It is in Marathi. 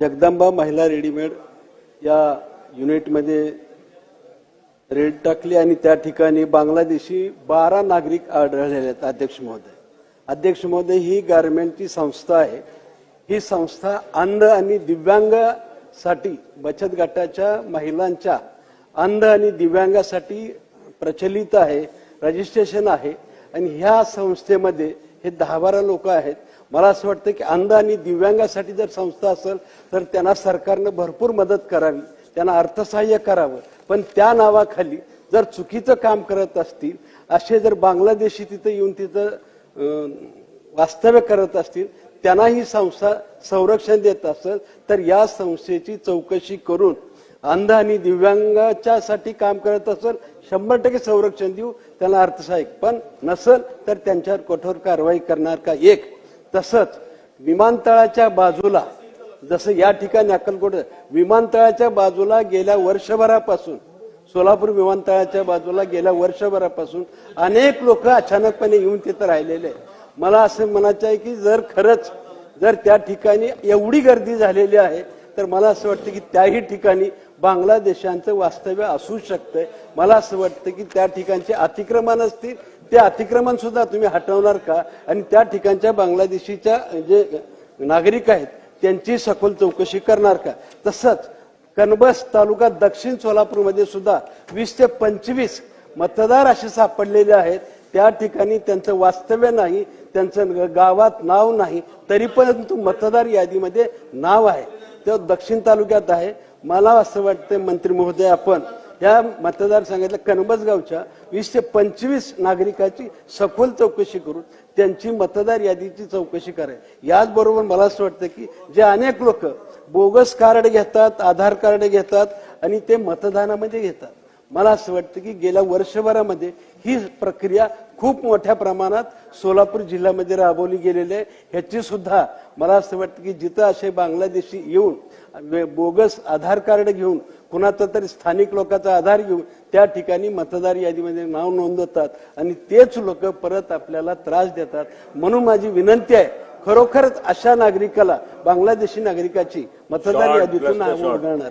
जगदंबा महिला रेडीमेड या युनिटमध्ये रेड टाकली आणि त्या ठिकाणी बांगलादेशी बारा नागरिक आढळलेले आहेत अध्यक्ष महोदय. अध्यक्ष महोदय ही गारमेंटची संस्था आहे. ही संस्था अंध आणि दिव्यांगासाठी बचत गटाच्या महिलांच्या अंध आणि दिव्यांगासाठी प्रचलित आहे रजिस्ट्रेशन आहे. आणि ह्या संस्थेमध्ये हे दहा बारा लोक आहेत. मला असं वाटतं की अंध आणि दिव्यांगासाठी जर संस्था असेल तर त्यांना सरकारनं भरपूर मदत करावी त्यांना अर्थसहाय्य करावं. पण त्या नावाखाली जर चुकीचं काम करत असतील असे जर बांगलादेशी तिथं येऊन तिथं वास्तव्य करत असतील त्यांना ही संस्था संरक्षण देत असेल तर या संस्थेची चौकशी करून अंध आणि दिव्यांगाच्यासाठी काम करत असेल शंभर टक्के संरक्षण देऊ त्यांना अर्थसहाय्य. पण नसेल तर त्यांच्यावर कठोर कारवाई करणार का? एक तसंच विमानतळाच्या बाजूला जसं या ठिकाणी अक्कलकोट विमानतळाच्या बाजूला गेल्या वर्षभरापासून सोलापूर विमानतळाच्या बाजूला गेल्या वर्षभरापासून अनेक लोक अचानकपणे येऊन तिथं राहिलेले मला असं म्हणायचं आहे की जर खरंच जर त्या ठिकाणी एवढी गर्दी झालेली आहे तर मला असं वाटतं की त्याही ठिकाणी बांगलादेशांचं वास्तव्य असू शकतंय. मला असं वाटतं की त्या ठिकाणचे अतिक्रमण असतील ते अतिक्रमण सुद्धा तुम्ही हटवणार का? आणि त्या ठिकाणच्या बांगलादेशीच्या जे नागरिक आहेत त्यांची सखोल चौकशी करणार का? तसंच कनबस तालुका दक्षिण सोलापूरमध्ये सुद्धा वीस ते पंचवीस मतदार असे सापडलेले आहेत. त्या ठिकाणी त्यांचं वास्तव्य नाही त्यांचं गावात नाव नाही तरी परंतु मतदार यादीमध्ये नाव आहे. ते दक्षिण तालुक्यात आहे. मला असं वाटतं मंत्री महोदय आपण या मतदारसंघातल्या कनबसगावच्या वीस ते पंचवीस नागरिकाची सखोल चौकशी करून त्यांची मतदार यादीची चौकशी करावी. याचबरोबर मला असं वाटतं की जे अनेक लोक बोगस कार्ड घेतात आधार कार्ड घेतात आणि ते मतदानामध्ये घेतात. मला असं वाटतं की गेल्या वर्षभरामध्ये ही प्रक्रिया खूप मोठ्या प्रमाणात सोलापूर जिल्ह्यामध्ये राबवली गेलेली आहे. ह्याची सुद्धा मला असं वाटतं की जिथं असे बांगलादेशी येऊन बोगस आधार कार्ड घेऊन कुणाचा तरी स्थानिक लोकांचा आधार घेऊन त्या ठिकाणी मतदार यादीमध्ये नाव नोंदवतात आणि तेच लोक परत आपल्याला त्रास देतात. म्हणून माझी विनंती आहे खरोखरच अशा नागरिकाला बांगलादेशी नागरिकाची मतदार यादीतून नाव. वगळणार